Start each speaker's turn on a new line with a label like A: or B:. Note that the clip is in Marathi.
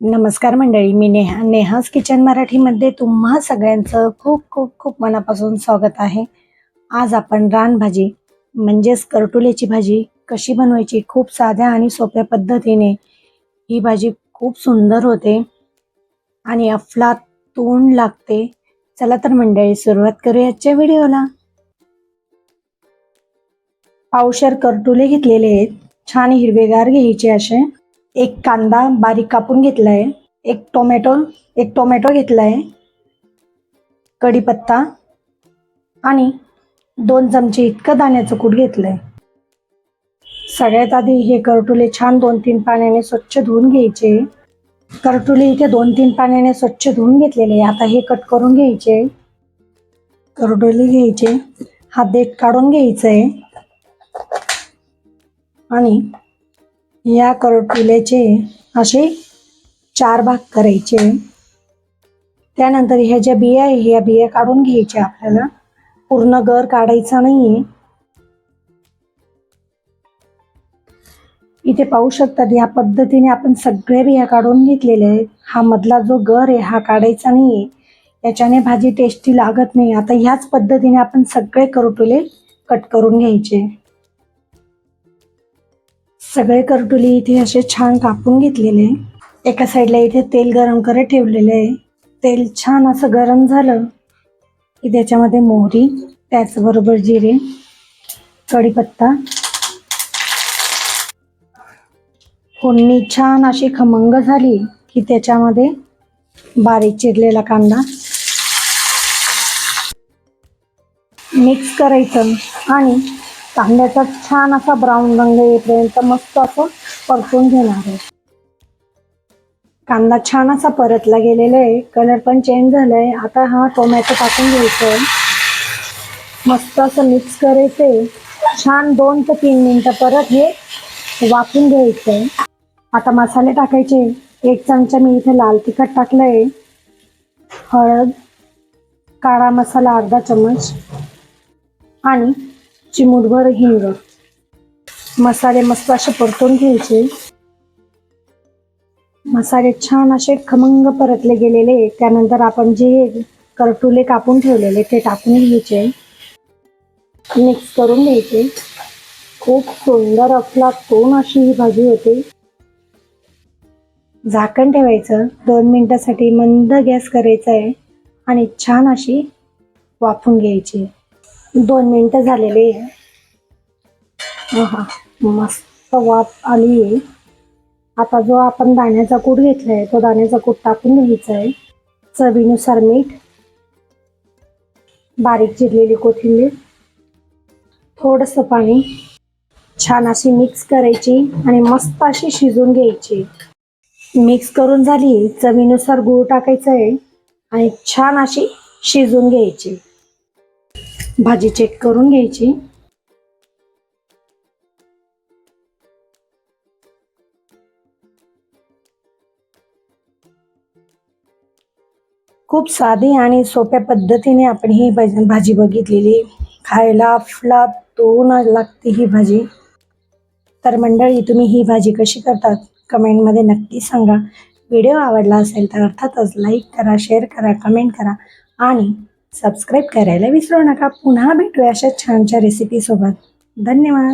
A: नमस्कार मंडळी मी नेहा. नेहाज किचन मराठीमध्ये तुम्हा सगळ्यांचं खूप खूप खूप मनापासून स्वागत आहे. आज आपण रानभाजी म्हणजेच करटुल्याची भाजी कशी बनवायची खूप साध्या आणि सोप्या पद्धतीने ही भाजी खूप सुंदर होते आणि अफलातून लागते. चला तर मंडळी सुरुवात करूया आजच्या व्हिडिओला. पावशर करटुले घेतलेले आहेत. छान हिरवेगार घ्यायचे असे. एक कांदा बारीक कापून घेतलाय एक टोमॅटो एक टोमॅटो घेतलाय कढीपत्ता आणि दोन चमचे इतकं दाण्याचं कूट घेतलंय. सगळ्यात आधी हे करटुले छान दोन तीन पाण्याने स्वच्छ धुवून घ्यायचे. करटुले इथे दोन तीन पाण्याने स्वच्छ धुवून घेतलेले आता हे कट करून घ्यायचे. करटुले घ्यायचे. हा देठ काढून घ्यायचंय. आणि या करटुल्याचे असे चार भाग करायचे. त्यानंतर ह्या ज्या बिया आहे ह्या बिया काढून घ्यायच्या आपल्याला. पूर्ण गर काढायचा नाहीये. इथे पाहू शकतात या पद्धतीने आपण सगळ्या बिया काढून घेतलेल्या आहेत. हा मधला जो गर आहे हा काढायचा नाहीये. याच्याने भाजी टेस्टी लागत नाही. आता ह्याच पद्धतीने आपण सगळे करटुले कट करून घ्यायचे. सगळे करटुली इथे असे छान कापून घेतलेले एका साईडला इथे तेल गरम करत ठेवलेले आहे. तेल छान असं गरम झालं की त्याच्यामध्ये मोहरी त्याचबरोबर जिरे कढीपत्ता फोडणी छान अशी खमंग झाली की त्याच्यामध्ये बारीक चिरलेला कांदा मिक्स करायचं आणि कांद्याचा छान असा ब्राऊन रंग येईपर्यंत मस्त असं परतून घेणार आहे. कांदा छान असा परतला गेलेला आहे. कलर पण चेंज झालाय. आता हा टोमॅटो टाकून घ्यायचं आहे. मस्त असं मिक्स करायचंय छान दोन ते तीन मिनटं परत हे वाफून घ्यायचंय आता मसाले टाकायचे एक चमचा मी इथे लाल तिखट टाकलंय. हळद काळा मसाला अर्धा चमच आणि चिमूटभर हिंग मसाले मस्त असे परतून घ्यायचे. मसाले छान असे खमंग परतले गेलेले. त्यानंतर आपण जे करटुले कापून ठेवलेले ते टाकून घ्यायचे. मिक्स करून घ्यायचे. खूप सुंदर असला कोण अशी ही भाजी होते. झाकण ठेवायचं. दोन मिनिटासाठी मंद गॅस करायचा आहे. आणि छान अशी वाफून घ्यायची. दोन मिनिटं झालेले हा मस्त वाफ आली आहे. आता जो आपण दाण्याचा कूट घेतलाय तो दाण्याचा कूट टाकून घ्यायचा आहे. चवीनुसार मीठ बारीक चिरलेली कोथिंबीर थोडंसं पाणी छान अशी मिक्स करायची आणि मस्त अशी शिजून घ्यायची. मिक्स करून झाली चवीनुसार गूळ टाकायचं आहे आणि छान अशी शिजून घ्यायची. भाजी चेक करून घ्यायची. खूप साधी आणि सोप्या पद्धतीने आपण ही भाजी बघितलेली. खायला अफलातून लागते ही भाजी. तर मंडळी तुम्ही ही भाजी कशी करतात? कमेंटमध्ये नक्की सांगा. व्हिडिओ आवडला असेल तर अर्थातच लाईक करा शेअर करा कमेंट करा आणि सबस्क्राईब करायला विसरू नका. पुन्हा भेटूया अशा छानशा रेसिपीसोबत धन्यवाद.